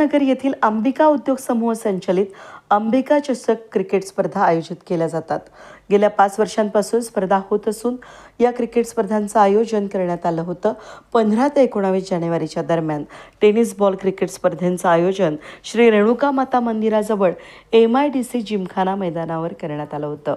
नगर येथील अंबिका उद्योग समूह संचलित अंबिका चषक क्रिकेट स्पर्धा आयोजित केल्या जातात. गेल्या पाच वर्षांपासून स्पर्धा होत असून या क्रिकेट स्पर्धांचं आयोजन करण्यात आलं होतं. पंधरा ते एकोणावीस जानेवारीच्या दरम्यान टेनिस बॉल क्रिकेट स्पर्धेचं आयोजन श्री रेणुका माता मंदिराजवळ M I D C gymkhana मैदानावर करण्यात आलं होतं.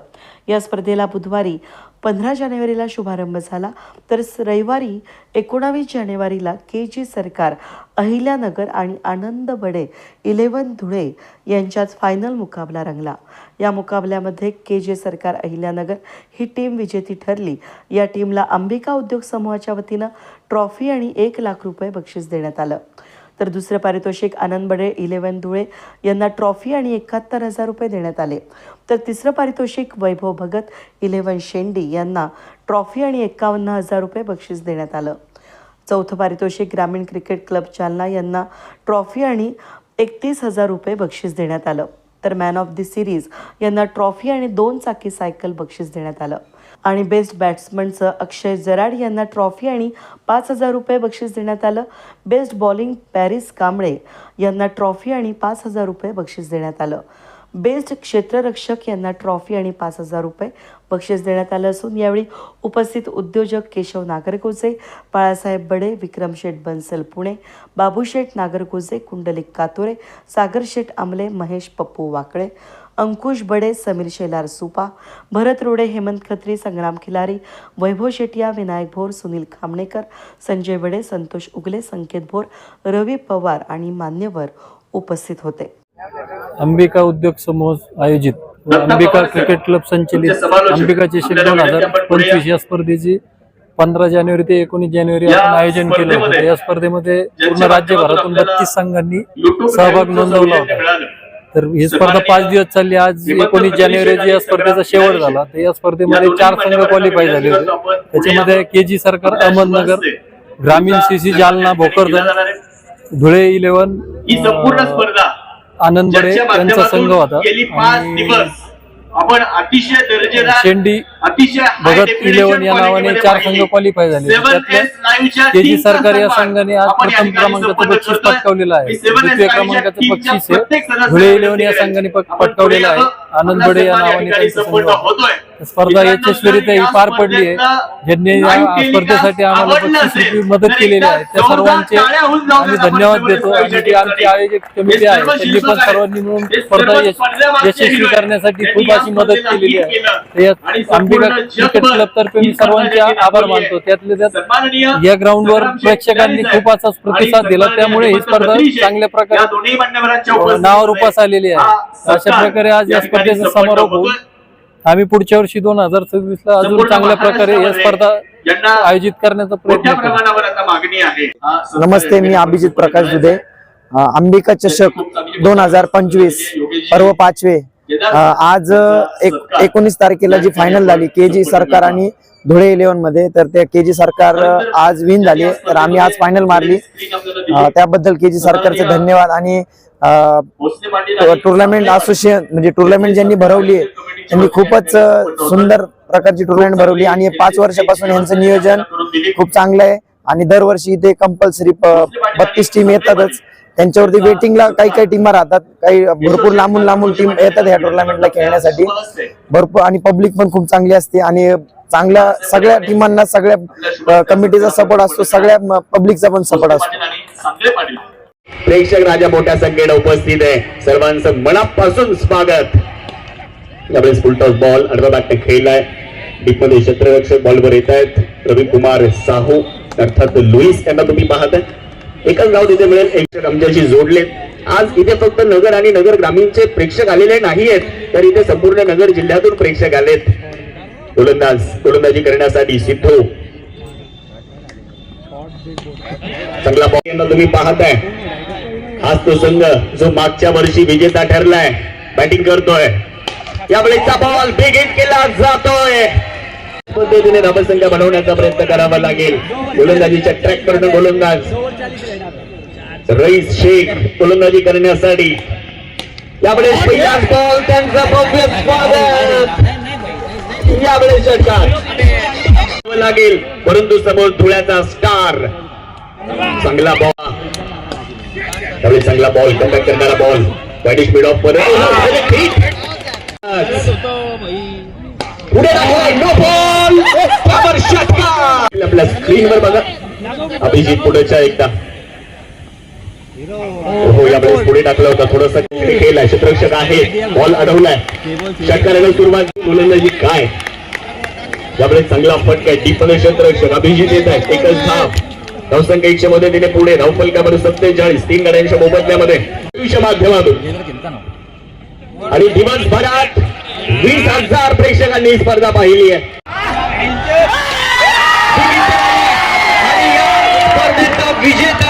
या स्पर्धेला बुधवारी पंधरा जानेवारीला शुभारंभ झाला. तर रविवारी एकोणावीस जानेवारीला के जी सरकार अहिल्यानगर आणि आनंद बडे इलेवन धुळे यांच्यात फायनल मुकाबला रंगला. या मुकाबल्यामध्ये के जे सरकार अहिल्यानगर ही टीम विजेती ठरली. या टीमला अंबिका उद्योग समूहाच्या वतीनं ट्रॉफी आणि एक लाख रुपये बक्षीस देण्यात आलं. तर दुसरं पारितोषिक आनंद बडे इलेवन धुळे यांना ट्रॉफी आणि एकाहत्तर हजार रुपये देण्यात आले. तर तिसरं पारितोषिक वैभव भगत इलेव्हन शेंडी यांना ट्रॉफी आणि एकावन्न हजार रुपये बक्षीस देण्यात आलं. चौथं पारितोषिक ग्रामीण क्रिकेट क्लब जालना यांना ट्रॉफी आणि एकतीस हजार रुपये बक्षीस देण्यात आलं. तर मॅन ऑफ द सिरीज यांना ट्रॉफी आणि दोन चाकी सायकल बक्षीस देण्यात आलं. आणि बेस्ट बॅट्समनचं अक्षय जराड यांना ट्रॉफी आणि पाच हजार रुपये बक्षीस देण्यात आलं. बेस्ट बॉलिंग पॅरिस कांबळे यांना ट्रॉफी आणि पाच हजार रुपये बक्षीस देण्यात आलं. बेस्ट क्षेत्ररक्षक यांना ट्रॉफी आणि पाच हजार रुपये बक्षीस देण्यात आलं असून यावेळी उपस्थित उद्योजक केशव नागरकोजे बाळासाहेब बडे विक्रम शेठ बन्सल पुणे बाबूशेठ नागरकोजे कुंडलिक कातोरे सागर शेठ आमले महेश पप्पू वाकळे अंकुश बडे समीर शेलार सुपा भरत रोडे हेमंत खत्री संग्राम खिलारी वैभव शेटिया विनायक भोर सुनील खामणेकर संजय बडे संतोष उगले संकेत भोर रवी पवार आणि मान्यवर उपस्थित होते. अंबिका उद्योग समूह आयोजित अंबिका क्रिकेट क्लब संचलित. अंबिका चषक दोन हजार पंचवीस या स्पर्धेची पंधरा जानेवारी ते एकोणीस जानेवारी आपण आयोजन केलं होतं. या स्पर्धेमध्ये पूर्ण राज्यभरातून बत्तीस संघांनी सहभाग नोंदवला होता तर ही स्पर्धा पाच दिवस चालली. आज एकोणीस जानेवारी या स्पर्धेचा शेवट झाला तर या स्पर्धेमध्ये चार संघ क्वालिफाय झाले होते. त्याच्यामध्ये के जी सरकार अहमदनगर ग्रामीण सीसी जालना भोकरदन धुळे इलेव्हन ही संपूर्ण स्पर्धा आनंद बडे यांचा संघ होता. आणि आपण अतिशय दर्जेदार शेंडी अतिशय भगत इलेव्हन या नावाने चार संघ. क्वालिफाय झाले. त्यातल्या सरकार या संघाने आज प्रथम क्रमांकाचं बक्षीस. पटकावलेलं आहे. द्वितीय क्रमांकाचं बक्षीस आहे. धुळे इलेव्हन या संघाने पटकावलेलं आहे. आनंद बडे या नावाने स्पर्धा यशस्वीरित्या ही पार पडली आहे. ज्यांनी या स्पर्धेसाठी आम्हाला मदत केलेली आहे त्या सर्वांचे आम्ही धन्यवाद देतो. आणि स्पर्धेसाठी. जी आमची आयोजक कमिटी आहे. त्यांनी पण. सर्वांनी मिळून स्पर्धा यशस्वी. करण्यासाठी खूप अशी मदत केलेली आहे. अंबिका संपूर्ण क्रिकेट जगभर क्लब तर्फे ही मी सर्वांचे आभार. मानतो. त्यातले त्यात या ग्राउंडवर प्रेक्षकांनी खूप असाच प्रतिसाद दिला. त्यामुळे ही स्पर्धा चांगल्या या प्रकारे उपास आलेली हा आहे. अशा प्रकारे आज या स्पर्धेचा समारोप होऊन. आम्ही पुढच्या वर्षी दोन हजार सव्वीस ला अजून चांगल्या प्रकारे या स्पर्धा आयोजित करण्याचा प्रयत्न मोठ्या करू. प्रमाणावर आता मागणी आहे. सत्कार नमस्ते मी अभिजित प्रकाश दुधे. अंबिका चषक दोन हजार पंचवीस पर्व पाचवे. आज एक एकोणीस तारखेला जी फायनल झाली के जी सरकार आणि धुळे इलेव्हनमध्ये तर त्या के जी सरकार आज विन झाली तर आम्ही आज फायनल मारली. त्याबद्दल के जी सरकारचे धन्यवाद आणि टुर्नामेंट असोसिएशन म्हणजे टुर्नामेंट ज्यांनी भरवली आहे त्यांनी खूपच सुंदर प्रकारची टुर्नामेंट भरवली आणि हे पाच वर्षापासून यांचं नियोजन खूप चांगलं आहे. आणि दरवर्षी इथे कंपल्सरी बत्तीस टीम येतातच. त्यांच्यावरती वेटिंगला काही काही टीमा राहतात. काही भरपूर लांबून लांबून टीम येतात ह्या टुर्नामेंटला खेळण्यासाठी. भरपूर आणि पब्लिक पण खूप चांगली असते आणि चांगल्या सगळ्या टीमांना सगळ्या कमिटीचा सपोर्ट असतो. सगळ्या पब्लिकचा पण सपोर्ट असतो. प्रेक्षक राजा मोठ्या संख्येने उपस्थित आहे. सर्वांचं मनापासून स्वागत. यावेळेस फुलटॉस बॉल अडवा बॅटने खेळलाय. डीपमध्ये क्षेत्ररक्षक बॉलवर येत आहेत रवी कुमार साहू अर्थात लुईस यांना तुम्ही पाहताय. एकच गाव तिथे मिळेल एक आमच्याशी जोडले. आज इथे फक्त नगर आणि नगर ग्रामीणचे प्रेक्षक आलेले नाही आहेत तर इथे संपूर्ण नगर जिल्ह्यातून प्रेक्षक आलेत. गोलंदाज गोलंदाजी करण्यासाठी सिद्धू. चांगला बॉल तुम्ही पाहताय. आज तो संघ जो मागच्या वर्षी विजेता ठरलाय. बॅटिंग करतोय. यावेळेचा बॉल बिग हिट केला जातोय. पद्धतीने धावसंख्या बनवण्याचा प्रयत्न करावा लागेल. गोलंदाजीच्या ट्रॅक करणं गोलंदाज. रईस शेख गोलंदाजी करण्यासाठी. पहिलाच बॉल त्यांचा भव्य स्वागत. यावेळेस षटकार. लागेल परंतु समोर धुळ्याचा स्टार चांगला बॉल त्यावेळी चांगला बॉल कमबॅक करणारा बॉल बॅटिंग स्पीड ऑफ परत पुढे नो बॉल आपल्या स्क्रीनवर बघा. अभिजित पुढेच्या एकदा. हो यावेळेस पुढे टाकलं होतं थोडस. केलाय क्षेत्ररक्षक आहे. बॉल अडवलाय. षटकाराला सुरुवात गोलंदाजी काय? यावेळेस चांगला फटकाय आहे. डीप अभिजित येत आहे. एकच धाव. धावसंख्या एकशे तिने पुढे. धावफलकामध्ये सत्तेचाळीस. तीन गाड्यांच्या मोबदल्यामध्ये. विषय माध्यमातून. आणि दिवसभरात वीस हजार प्रेक्षकांनी स्पर्धा पाहिली आहे. Billete.